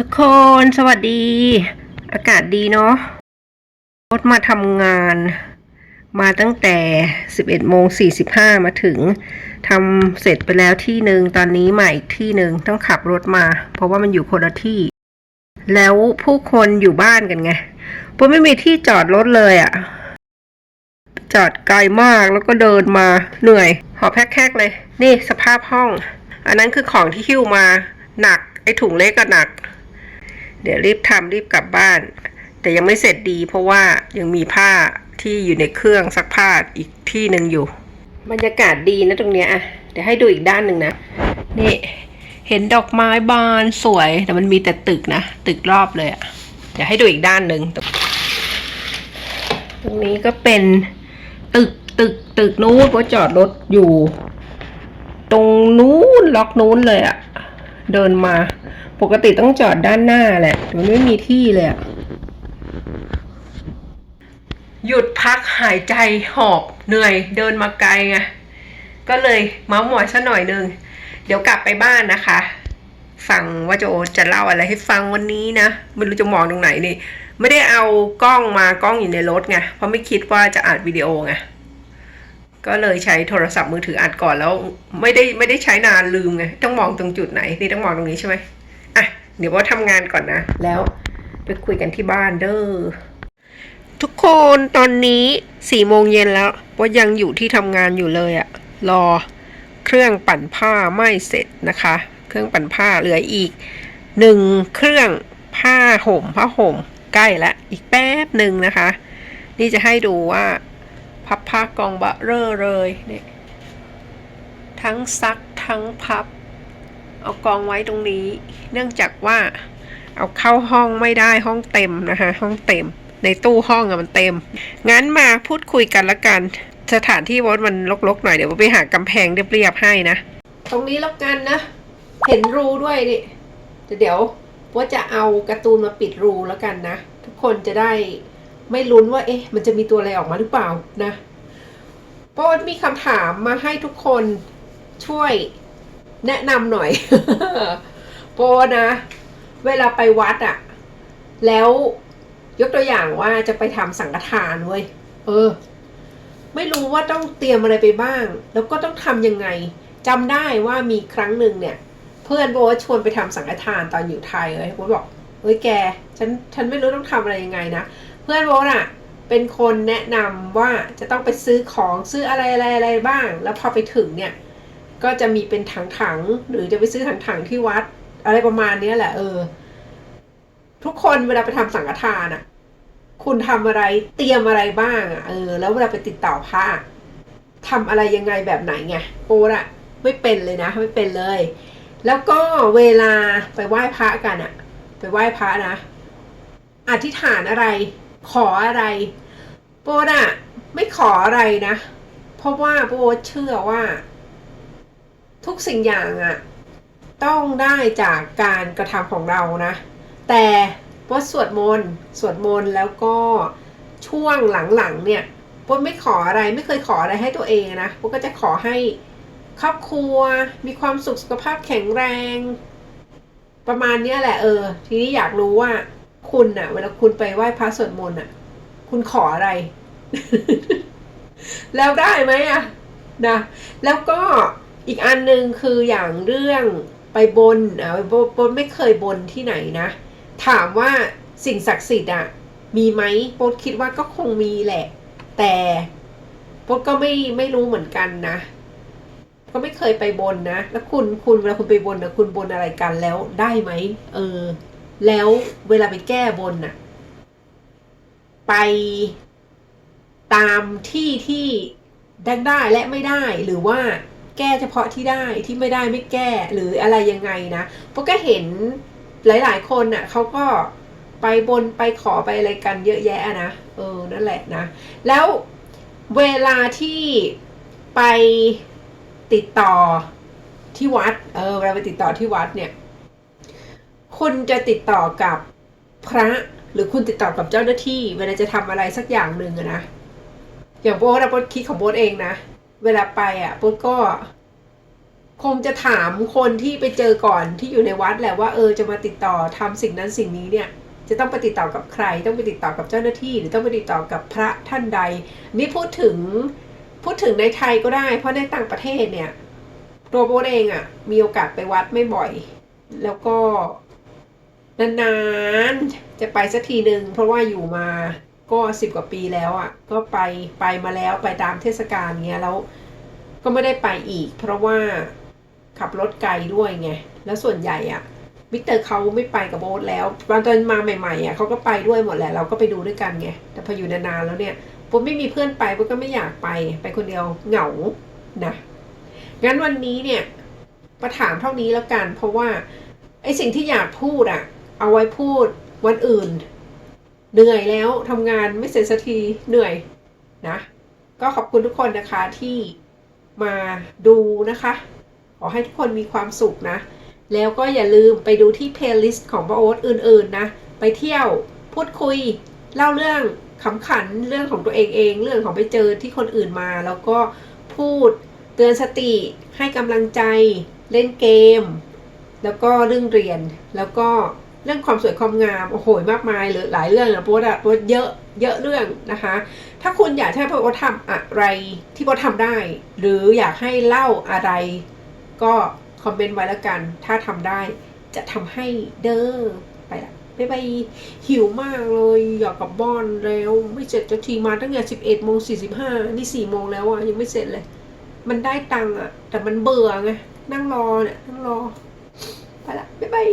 ทุกคนสวัสดี อากาศดีเนาะรถมาทำงาน มาตั้งแต่ 11โมง45 มาถึงทำเสร็จไปแล้วที่หนึ่งตอนนี้มาอีกที่หนึ่งต้องขับรถมา เพราะว่ามันอยู่คนละที่ แล้วผู้คนอยู่บ้านกันไงเพราะไม่มีที่จอดรถเลยอะ่ะ จอดไกลมากแล้วก็เดินมาเหนื่อย หอบแพกๆเลย นี่สภาพห้อง อันนั้นคือของที่หิ้วมาหนักไอ้ถุงเล็กก็หนัก เดี๋ยวรีบทำรีบกลับบ้าน แต่ยังไม่เสร็จดีเพราะว่ายังมีผ้าที่อยู่ในเครื่องซักผ้าอีกที่หนึ่งอยู่ บรรยากาศดีนะตรงเนี้ยอะเดี๋ยวให้ดูอีกด้านหนึ่งนะ นี่เห็นดอกไม้บานสวย แต่มันมีแต่ตึกนะ ตึกรอบเลยอะ เดี๋ยวให้ดูอีกด้านหนึ่งตรงนี้ก็เป็นตึกตึกตึกนู้นเพราจอดรถอยู่ ตรงนู้นล็อกนู้นเลยอะเดินมา ปกติต้องจอดด้านหน้าแหละต่มันไม่มีที่เลยอะหยุดพักหายใจหอบเหนื่อยเดินมาไกลไงก็เลยเมาส์มอยซะหน่อยนึง เดี๋ยวกลับไปบ้านนะคะฟังว่าโจจะเล่าอะไรให้ฟังวันนี้นะไม่รู้จะมองตรงไหนนี่ ไม่ได้เอากล้องมากล้องอยู่ในรถไงเพราะไม่คิดว่าจะอัดวิดีโอไงก็เลยใช้โทรศัพท์มือถืออัดก่อนแล้ว ไม่ได้ไม่ได้ใช้นานลืมไงต้องมองตรงจุดไหนนี่ต้องมองตรงนี้ใช่ไหม เดี๋ยวว่าทำงานก่อนนะ แล้วไปคุยกันที่บ้านเด้อทุกคนตอนนี้สี่โมงเย็นแล้วว่ายังอยู่ที่ทำงานอยู่เลยอะรอเครื่องปั่นผ้าไม่เสร็จนะคะ เครื่องปั่นผ้าเหลืออีกหนึ่งเครื่องผ้าห่มผ้าห่มใกล้ละอีกแป๊บหนึ่งนะคะ นี่จะให้ดูว่า พับผ้ากองบะเร่อเลยเนี่ยทั้งซักทั้งพับ เอากองไว้ตรงนี้ เนื่องจากว่าเอาเข้าห้องไม่ได้ห้องเต็มนะคะห้องเต็ม ในตู้ห้องอะมันเต็ม งั้นมาพูดคุยกันละกัน สถานที่วอดมันลกๆหน่อยเดี๋ยวไปหากำแพงเรียบๆให้นะ ตรงนี้ล้วกันนะ เห็นรูด้วยนี่เดี๋ยวว่าจะเอาการ์ตูนมาปิดรูแล้วกันนะ ทุกคนจะได้ไม่ลุ้นว่า เอ๊ะ มันจะมีตัวอะไรออกมาหรือเปล่านะเพราะว่ามีคำถามมาให้ทุกคนช่วย แนะนำหน่อย โปนะ เวลาไปวัดอะแล้วยกตัวอย่างว่าจะไปทำสังฆทานเว้ยเออ ไม่รู้ว่าต้องเตรียมอะไรไปบ้าง แล้วก็ต้องทำยังไงจำได้ว่ามีครั้งหนึ่งเนี่ย เพื่อนโบทชวนไปทำสังฆทานตอนอยู่ไทยเลยโบบอกเฮ้ยแก ฉันฉันไม่รู้ต้องทำอะไรยังไงนะเพื่อนโบทอะเป็นคนแนะนำว่าจะต้องไปซื้อของซื้ออะไรอะไรอะไรบ้าง แล้วพอไปถึงเนี่ย ก็จะมีเป็นถังๆหรือจะไปซื้อถังๆที่วัด อะไรประมาณเนี้ยแหละ เออ ทุกคนเวลาไปทำสังฆทานอะคุณทำอะไรเตรียมอะไรบ้างอะเออ แล้วเวลาไปติดต่อพระทำอะไรยังไงแบบไหนไงโปรอะไม่เป็นเลยนะ ไม่เป็นเลย แล้วก็เวลาไปไหว้พระกันอะไปไหว้พระนะอธิษฐานอะไร ขออะไร โปรอะไม่ขออะไรนะ เพราะว่าโปรเชื่อว่า ทุกสิ่งอย่างอะต้องได้จากการกระทำของเรานะ แต่ว่าสวดมนต์สวดมนต์แล้วก็ช่วงหลังๆเนี่ยปนไม่ขออะไรไม่เคยขออะไรให้ตัวเองนะปนก็จะขอให้ครอบครัวมีความสุขสุขภาพแข็งแรง ประมาณนี้แหละเออ ทีนี้อยากรู้ว่าคุณอะเวลาคุณไปไหว้พระสวดมนต์อะคุณขออะไร แล้วได้ไหมอะนะแล้วก็ อีกอันหนึ่งคืออย่างเรื่องไปบนอะบนบนไม่เคยบนที่ไหนนะ ถามว่าสิ่งศักดิ์สิทธิ์อะมีไหมโป๊คิดว่าก็คงมีแหละ แต่โป๊ก็ไม่ไม่รู้เหมือนกันนะ ก็ไม่เคยไปบนนะ แล้วคุณคุณเวลาคุณไปบนนะคุณบนอะไรกันแล้วได้ไหมเออ แล้วเวลาไปแก้บนน่ะ ไปตามที่ที่ได้ได้และไม่ได้หรือว่า แก้เฉพาะที่ได้ที่ไม่ได้ไม่แก้หรืออะไรยังไงนะเพราะก็เห็นหลาย ๆ คนน่ะเขาก็ไปบนไปขอไปอะไรกันเยอะแยะนะเออนั่นแหละนะ แล้วเวลาที่ไปติดต่อที่วัด เออเวลาไปติดต่อที่วัดเนี่ย คุณจะติดต่อกับพระหรือคุณติดต่อกับเจ้าหน้าที่ เวลาจะทำอะไรสักอย่างหนึ่งนะอย่างโบ๊ทอะโบ๊ทคิดของโบ๊ทเองนะ เวลาไปอะโบ๊ทก็คงจะถามคนที่ไปเจอก่อนที่อยู่ในวัดแหละว่าเออจะมาติดต่อทำสิ่งนั้นสิ่งนี้เนี่ย จะต้องไปติดต่อกับใคร ต้องไปติดต่อกับเจ้าหน้าที่ หรือต้องไปติดต่อกับพระท่านใดนี่พูดถึงพูดถึงในไทยก็ได้ เพราะในต่างประเทศเนี่ยตัวโบเองอะ่ะ มีโอกาสไปวัดไม่บ่อย แล้วก็นานๆจะไปสักทีหนึ่งเพราะว่าอยู่มา ก็สิบกว่าปีแล้วอะ่ะ ก็ไปไปมาแล้วไปตามเทศกาลเงี้ยแล้วก็ไม่ได้ไปอีก เพราะว่าขับรถไกลด้วยไงแล้วส่วนใหญ่อะวิกเตอร์เขาไม่ไปกับโบ๊ทแล้วตอนตอนมาใหม่ๆอะเขาก็ไปด้วยหมดแหละเราก็ไปดูด้วยกันไงแต่พออยู่นานๆแล้วเนี่ยโบ๊ทไม่มีเพื่อนไปโบ๊ทก็ไม่อยากไปไปคนเดียวเหงานะงั้นวันนี้เนี่ยมาถามเท่านี้แล้วกัน เพราะว่าไอสิ่งที่อยากพูดอะ เอาไว้พูดวันอื่น เหนื่อยแล้วทำงานไม่เสร็จสักทีเหนื่อยนะ ก็ขอบคุณทุกคนนะคะที่มาดูนะคะ ขอให้ทุกคนมีความสุขนะ แล้วก็อย่าลืมไปดูที่เพลย์ลิสต์ของป้าโอ๊ตอื่นๆนะ ไปเที่ยวพูดคุย เล่าเรื่องขำขันเรื่องของตัวเองเอง เรื่องของไปเจอที่คนอื่นมา แล้วก็พูดเตือนสติให้กำลังใจเล่นเกม แล้วก็เรื่องเรียนแล้วก็ เรื่องความสวยความงามโอ้โหมากมายเลยหลายเรื่องนะโป๊ดอะโป๊ดเยอะเยอะเรื่องนะคะ ถ้าคุณอยากให้โป๊ดทำอะไรที่โป๊ดทำได้ หรืออยากให้เล่าอะไร ก็คอมเมนต์ไว้แล้วกัน ถ้าทำได้จะทำให้เด้อไปละบ๊ายบายหิวมากเลยอยากกลับบ้านแล้ว ไม่เสร็จจะทีมาตั้งแต่สิบเอ็ดโมงสี่สิบห้านี่สี่โมงแล้วอะยังไม่เสร็จเลย มันได้ตังค์อะแต่มันเบื่อไงนั่งรอเนี่ยนั่งรอไปละบ๊ายบาย